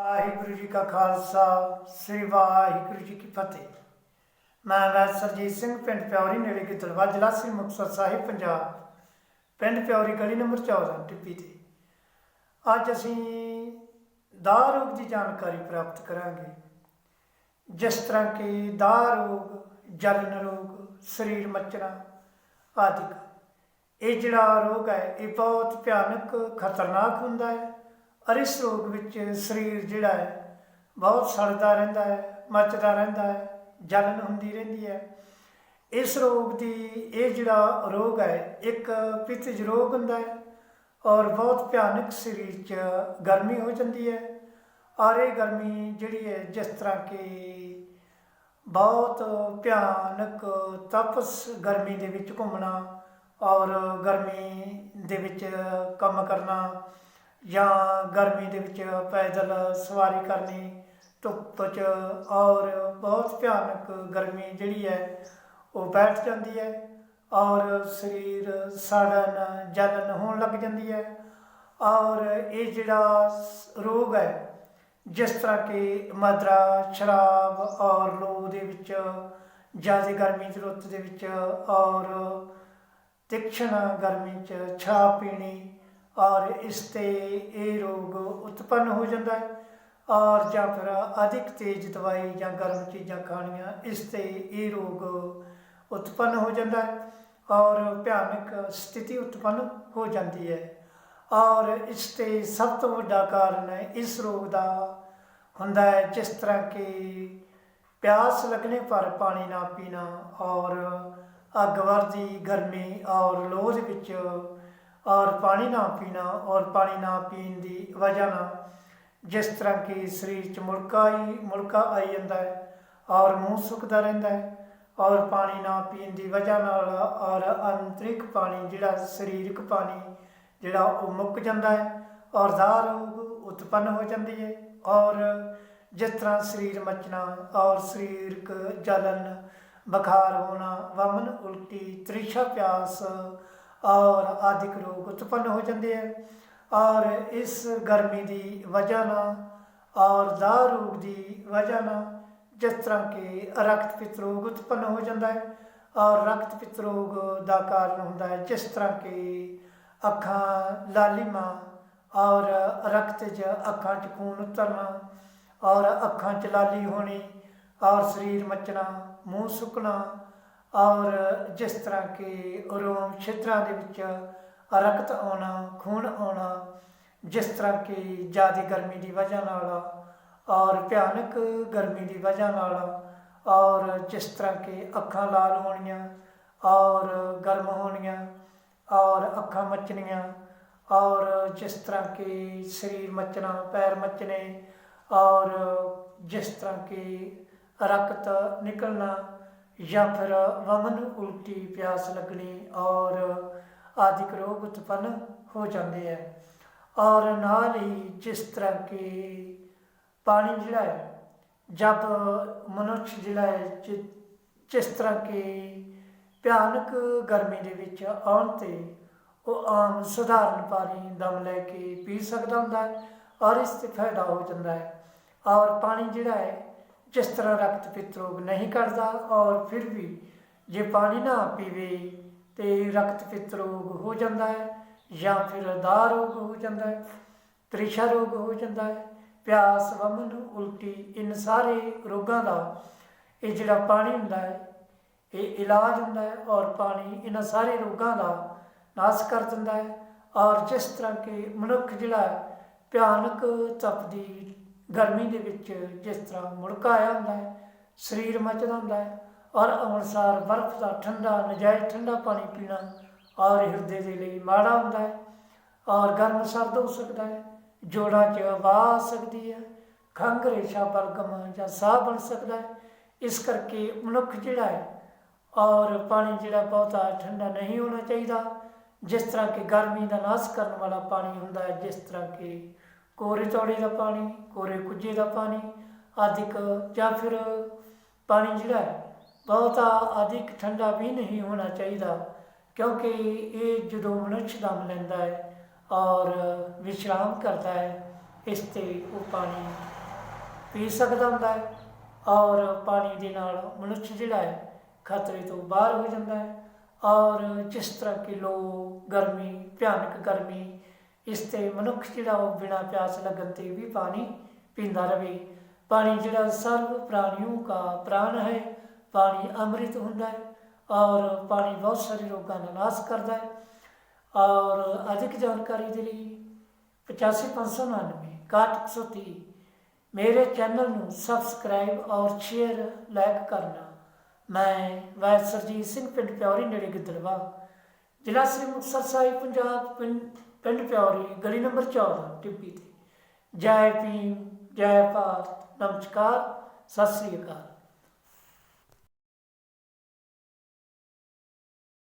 ਵਾਹਿਗੁਰੂ ਜੀ ਕਾ ਖਾਲਸਾ, ਸ੍ਰੀ ਵਾਹਿਗੁਰੂ ਜੀ ਕੀ ਫਤਿਹ। ਮੈਂ ਵੈ ਸਿੰਘ, ਪਿੰਡ ਪਿਉਰੀ ਨੇੜੇ ਗਿੱਦੜਵਾ ਜ਼ਿਲ੍ਹਾ ਸ੍ਰੀ ਮੁਕਤਸਰ ਸਾਹਿਬ, ਪੰਜਾਬ। ਪਿੰਡ ਪਿਉਰੀ ਗਲੀ ਨੰਬਰ 14 ਟਿੱਪੀ ਤੇ। ਅੱਜ ਅਸੀਂ ਦਾਹ ਰੋਗ ਦੀ ਜਾਣਕਾਰੀ ਪ੍ਰਾਪਤ ਕਰਾਂਗੇ। ਜਿਸ ਤਰ੍ਹਾਂ ਕਿ ਦਾਹ ਰੋਗ, ਜਲਨ ਰੋਗ, ਸਰੀਰ ਮੱਚਣਾ ਆਦਿਕ ਇਹ ਜਿਹੜਾ ਰੋਗ ਹੈ, ਇਹ ਬਹੁਤ ਭਿਆਨਕ, ਖਤਰਨਾਕ ਹੁੰਦਾ ਹੈ। ਔਰ ਇਸ ਰੋਗ ਵਿੱਚ ਸਰੀਰ ਜਿਹੜਾ ਹੈ, ਬਹੁਤ ਸੜਦਾ ਰਹਿੰਦਾ ਹੈ, ਮੱਚਦਾ ਰਹਿੰਦਾ ਹੈ, ਜਲਨ ਹੁੰਦੀ ਰਹਿੰਦੀ ਹੈ। ਇਸ ਰੋਗ ਦੀ ਇਹ ਜਿਹੜਾ ਰੋਗ ਹੈ, ਇੱਕ ਪਿਤਜ ਰੋਗ ਹੁੰਦਾ ਹੈ ਔਰ ਬਹੁਤ ਭਿਆਨਕ ਸਰੀਰ 'ਚ ਗਰਮੀ ਹੋ ਜਾਂਦੀ ਹੈ ਔਰ ਇਹ ਗਰਮੀ ਜਿਹੜੀ ਹੈ, ਜਿਸ ਤਰ੍ਹਾਂ ਕਿ ਬਹੁਤ ਭਿਆਨਕ ਤਪਸ ਗਰਮੀ ਦੇ ਵਿੱਚ ਘੁੰਮਣਾ ਔਰ ਗਰਮੀ ਦੇ ਵਿੱਚ ਕੰਮ ਕਰਨਾ ਜਾਂ ਗਰਮੀ ਦੇ ਵਿੱਚ ਪੈਦਲ ਸਵਾਰੀ ਕਰਨੀ, ਧੁੱਪ 'ਚ ਔਰ ਬਹੁਤ ਭਿਆਨਕ ਗਰਮੀ ਜਿਹੜੀ ਹੈ, ਉਹ ਬੈਠ ਜਾਂਦੀ ਹੈ ਔਰ ਸਰੀਰ ਸੜਨ, ਜਲਨ ਹੋਣ ਲੱਗ ਜਾਂਦੀ ਹੈ ਔਰ ਇਹ ਜਿਹੜਾ ਸ- ਰੋਗ ਹੈ, ਜਿਸ ਤਰ੍ਹਾਂ ਕਿ ਮਦਰਾ, ਸ਼ਰਾਬ ਔਰ ਲੋ ਦੇ ਵਿੱਚ ਜ਼ਿਆਦਾ ਗਰਮੀ ਦੀ ਰੁੱਤ ਦੇ ਵਿੱਚ ਔਰ ਤਿਕਸ਼ਣ ਗਰਮੀ ਚ ਛਾ ਪੀਣੀ ਔਰ ਇਸ ਤੇ ਇਹ ਰੋਗ ਉਤਪੰਨ ਹੋ ਜਾਂਦਾ ਹੈ। ਔਰ ਜਾਂ ਫਿਰ ਅਧਿਕ ਤੇਜ਼ ਦਵਾਈ ਜਾਂ ਗਰਮ ਚੀਜ਼ਾਂ ਖਾਣੀਆਂ, ਇਸ ਤੇ ਇਹ ਰੋਗ ਉਤਪੰਨ ਹੋ ਜਾਂਦਾ ਹੈ ਔਰ ਭਿਆਨਕ ਸਥਿਤੀ ਉਤਪੰਨ ਹੋ ਜਾਂਦੀ ਹੈ। ਔਰ ਇਸ ਤੇ ਸਭ ਤੋਂ ਵੱਡਾ ਕਾਰਨ ਹੈ ਇਸ ਰੋਗ ਦਾ ਹੁੰਦਾ ਹੈ, ਜਿਸ ਤਰ੍ਹਾਂ ਕਿ ਪਿਆਸ ਲੱਗਣੇ, ਪਰ ਪਾਣੀ ਨਾ ਪੀਣਾ ਔਰ ਅੱਗ ਵਰਦੀ, ਗਰਮੀ ਔਰ ਲੋਹ ਦੇ ਵਿੱਚ ਔਰ ਪਾਣੀ ਨਾ ਪੀਣਾ, ਔਰ ਪਾਣੀ ਨਾ ਪੀਣ ਦੀ ਵਜ੍ਹਾ ਨਾਲ ਜਿਸ ਤਰ੍ਹਾਂ ਕਿ ਸਰੀਰ 'ਚ ਮੁੜਕਾ ਹੀ ਮੁੜਕਾ ਆਈ ਜਾਂਦਾ ਹੈ ਔਰ ਮੂੰਹ ਸੁੱਕਦਾ ਰਹਿੰਦਾ ਹੈ ਔਰ ਪਾਣੀ ਨਾ ਪੀਣ ਦੀ ਵਜ੍ਹਾ ਨਾਲ ਔਰ ਅੰਤਰਿਕ ਪਾਣੀ, ਜਿਹੜਾ ਸਰੀਰਕ ਪਾਣੀ, ਜਿਹੜਾ ਉਹ ਮੁੱਕ ਜਾਂਦਾ ਹੈ ਔਰ ਦਾ ਰੋਗ ਉਤਪੰਨ ਹੋ ਜਾਂਦੀ ਹੈ ਔਰ ਜਿਸ ਤਰ੍ਹਾਂ ਸਰੀਰ ਮਚਣਾ ਔਰ ਸਰੀਰਕ ਜਲਨ ਬੁਖਾਰ ਹੋਣਾ, ਵਮਨ, ਉਲਟੀ, ਤ੍ਰਿਸ਼ਾ, ਪਿਆਸ ਔਰ ਆਦਿਕ ਰੋਗ ਉਤਪੰਨ ਹੋ ਜਾਂਦੇ ਹੈ ਔਰ ਇਸ ਗਰਮੀ ਦੀ ਵਜ੍ਹਾ ਨਾਲ ਔਰ ਦਾ ਰੋਗ ਦੀ ਵਜ੍ਹਾ ਨਾਲ ਜਿਸ ਤਰ੍ਹਾਂ ਕਿ ਰਕਤ ਪਿਤ ਰੋਗ ਉਤਪੰਨ ਹੋ ਜਾਂਦਾ ਹੈ ਔਰ ਰਕਤ ਪਿਤ ਰੋਗ ਦਾ ਕਾਰਨ ਹੁੰਦਾ ਹੈ ਜਿਸ ਤਰ੍ਹਾਂ ਕਿ ਅੱਖਾਂ ਲਾਲੀਮਾ ਔਰ ਰਕਤ 'ਚ ਅੱਖਾਂ 'ਚ ਖੂਨ ਉਤਰਨਾ ਔਰ ਅੱਖਾਂ 'ਚ ਲਾਲੀ ਹੋਣੀ ਔਰ ਸਰੀਰ ਮੱਚਣਾ, ਮੂੰਹ ਸੁੱਕਣਾ ਔਰ ਜਿਸ ਤਰ੍ਹਾਂ ਕਿ ਰੋਮ ਛਿੱਤਰਾਂ ਦੇ ਵਿੱਚ ਰਕਤ ਆਉਣਾ, ਖੂਨ ਆਉਣਾ, ਜਿਸ ਤਰ੍ਹਾਂ ਕਿ ਜ਼ਿਆਦਾ ਗਰਮੀ ਦੀ ਵਜ੍ਹਾ ਨਾਲ ਔਰ ਭਿਆਨਕ ਗਰਮੀ ਦੀ ਵਜ੍ਹਾ ਨਾਲ ਔਰ ਜਿਸ ਤਰ੍ਹਾਂ ਕਿ ਅੱਖਾਂ ਲਾਲ ਹੋਣੀਆਂ ਔਰ ਗਰਮ ਹੋਣੀਆਂ ਔਰ ਅੱਖਾਂ ਮੱਚਣੀਆਂ ਔਰ ਜਿਸ ਤਰ੍ਹਾਂ ਕਿ ਸਰੀਰ ਮੱਚਣਾ, ਪੈਰ ਮੱਚਣੇ ਔਰ ਜਿਸ ਤਰ੍ਹਾਂ ਕਿ ਰਕਤ ਨਿਕਲਣਾ ਜਾਂ ਫਿਰ ਵਮਨ ਉਲਟੀ ਪਿਆਸ ਲੱਗਣੀ ਔਰ ਆਦਿਕ ਰੋਗ ਉਤਪੰਨ ਹੋ ਜਾਂਦੇ ਹੈ ਔਰ ਨਾਲ ਹੀ ਜਿਸ ਤਰ੍ਹਾਂ ਕਿ ਪਾਣੀ ਜਿਹੜਾ ਹੈ ਜਦ ਮਨੁੱਖ ਜਿਹੜਾ ਹੈ ਜਿ- ਜਿਸ ਤਰ੍ਹਾਂ ਕਿ ਭਿਆਨਕ ਗਰਮੀ ਦੇ ਵਿੱਚ ਆਉਣ ਤੇ ਉਹ ਆਮ ਸਧਾਰਨ ਪਾਣੀ ਦਮ ਲੈ ਕੇ ਪੀ ਸਕਦਾ ਹੁੰਦਾ ਹੈ ਔਰ ਇਸ ਤੇ ਫਾਇਦਾ ਹੋ ਜਾਂਦਾ ਹੈ ਔਰ ਪਾਣੀ ਜਿਹੜਾ ਹੈ ਜਿਸ ਤਰ੍ਹਾਂ ਰਕਤ ਪਿੱਤਰੋਗ ਨਹੀਂ ਕਰਦਾ ਔਰ ਫਿਰ ਵੀ ਜੇ ਪਾਣੀ ਨਾ ਪੀਵੇ ਤੇ ਰਕਤ ਪਿੱਤ ਹੋ ਜਾਂਦਾ ਹੈ ਜਾਂ ਫਿਰ ਦਾਹ ਰੋਗ ਹੋ ਜਾਂਦਾ ਹੈ, ਤ੍ਰਿਸ਼ਾ ਰੋਗ ਹੋ ਜਾਂਦਾ ਹੈ, ਪਿਆਸ, ਵਮਨ, ਉਲਟੀ, ਇਨ ਸਾਰੇ ਰੋਗਾਂ ਦਾ ਇਹ ਜਿਹੜਾ ਪਾਣੀ ਹੁੰਦਾ ਹੈ, ਇਹ ਇਲਾਜ ਹੁੰਦਾ ਹੈ ਔਰ ਪਾਣੀ ਇਹਨਾਂ ਸਾਰੇ ਰੋਗਾਂ ਦਾ ਨਾਸ਼ ਕਰ ਦਿੰਦਾ ਹੈ ਔਰ ਜਿਸ ਤਰ੍ਹਾਂ ਕਿ ਮਨੁੱਖ ਜਿਹੜਾ ਭਿਆਨਕ ਭਿਆਨਕ ਤਪਦੀ ਗਰਮੀ ਦੇ ਵਿੱਚ ਜਿਸ ਤਰ੍ਹਾਂ ਮੁੜਕਾ ਆਇਆ ਹੁੰਦਾ ਹੈ, ਸਰੀਰ ਮੱਚਦਾ ਹੁੰਦਾ ਹੈ ਔਰ ਅਨੁਸਾਰ ਬਰਫ਼ ਦਾ ਠੰਡਾ, ਨਜਾਇਜ਼ ਠੰਡਾ ਪਾਣੀ ਪੀਣਾ ਔਰ ਹਿਰਦੇ ਦੇ ਲਈ ਮਾੜਾ ਹੁੰਦਾ ਹੈ ਔਰ ਗਰਮ ਸਰਦ ਹੋ ਸਕਦਾ ਹੈ, ਜੋੜਾਂ 'ਚ ਹਵਾ ਆ ਸਕਦੀ ਹੈ ਖੰਘ ਰੇਸ਼ਾ ਬਲਗਮ ਜਾਂ ਸਾਹ ਬਣ ਸਕਦਾ ਹੈ, ਇਸ ਕਰਕੇ ਮਨੁੱਖ ਜਿਹੜਾ ਹੈ ਔਰ ਪਾਣੀ ਜਿਹੜਾ ਬਹੁਤਾ ਠੰਡਾ ਨਹੀਂ ਹੋਣਾ ਚਾਹੀਦਾ, ਜਿਸ ਤਰ੍ਹਾਂ ਕਿ ਗਰਮੀ ਦਾ ਨਾਸ਼ ਕਰਨ ਵਾਲਾ ਪਾਣੀ ਹੁੰਦਾ ਹੈ, ਜਿਸ ਤਰ੍ਹਾਂ ਕਿ ਕੋਰੇ ਤੌੜੇ ਦਾ ਪਾਣੀ, ਕੋਰੇ ਕੁੱਜੇ ਦਾ ਪਾਣੀ ਆਦਿਕ ਜਾਂ ਫਿਰ ਪਾਣੀ ਜਿਹੜਾ ਹੈ, ਬਹੁਤਾ ਅਧਿਕ ਠੰਡਾ ਵੀ ਨਹੀਂ ਹੋਣਾ ਚਾਹੀਦਾ, ਕਿਉਂਕਿ ਇਹ ਜਦੋਂ ਮਨੁੱਖ ਦਮ ਲੈਂਦਾ ਹੈ ਔਰ ਵਿਸ਼ਰਾਮ ਕਰਦਾ ਹੈ, ਇਸ ਤੇ ਉਹ ਪਾਣੀ ਪੀ ਸਕਦਾ ਹੁੰਦਾ ਹੈ ਔਰ ਪਾਣੀ ਦੇ ਨਾਲ ਮਨੁੱਖ ਜਿਹੜਾ ਹੈ ਖਤਰੇ ਤੋਂ ਬਾਹਰ ਹੋ ਜਾਂਦਾ ਹੈ ਔਰ ਜਿਸ ਤਰ੍ਹਾਂ ਕਿ ਲੋ ਗਰਮੀ, ਭਿਆਨਕ ਗਰਮੀ ਇਸ ਤੇ ਮਨੁੱਖ ਜਿਹੜਾ ਉਹ ਬਿਨਾਂ ਪਿਆਸ ਲੱਗਣ ਤੇ ਵੀ ਪਾਣੀ ਪੀਂਦਾ ਰਹੇ ਪਾਣੀ ਜਿਹੜਾ ਸਰਵ ਪ੍ਰਾਣੀਆਂ ਦਾ ਪ੍ਰਾਣ ਹੈ, ਪਾਣੀ ਅੰਮ੍ਰਿਤ ਹੁੰਦਾ ਹੈ ਔਰ ਪਾਣੀ ਬਹੁਤ ਸਾਰੇ ਰੋਗਾਂ ਦਾ ਨਾਸ਼ ਕਰਦਾ ਹੈ। ਔਰ ਅਧਿਕ ਜਾਣਕਾਰੀ ਦੇ ਲਈ 85599 6130 ਮੇਰੇ ਚੈਨਲ ਨੂੰ ਸਬਸਕ੍ਰਾਈਬ ਔਰ ਸ਼ੇਅਰ, ਲਾਈਕ ਕਰਨਾ। ਮੈਂ ਵੈਦ ਸਿੰਘ, ਪਿੰਡ ਪਿਉਰੀ ਨੇੜੇ ਗਿੱਦੜਵਾ, ਜ਼ਿਲ੍ਹਾ ਸ੍ਰੀ ਮੁਕਤਸਰ ਸਾਹਿਬ, ਪੰਜਾਬ, ਪਿੰਡ ਪਿੰਡ ਪਿਉਰੀ ਗਲੀ ਨੰਬਰ 14 ਟਿੱਬੀ ਤੇ। ਜੈ ਭੀਮ, ਜੈ ਭਾਰਤ, ਨਮਸਕਾਰ, ਸਤਿ ਸ੍ਰੀ ਅਕਾਲ।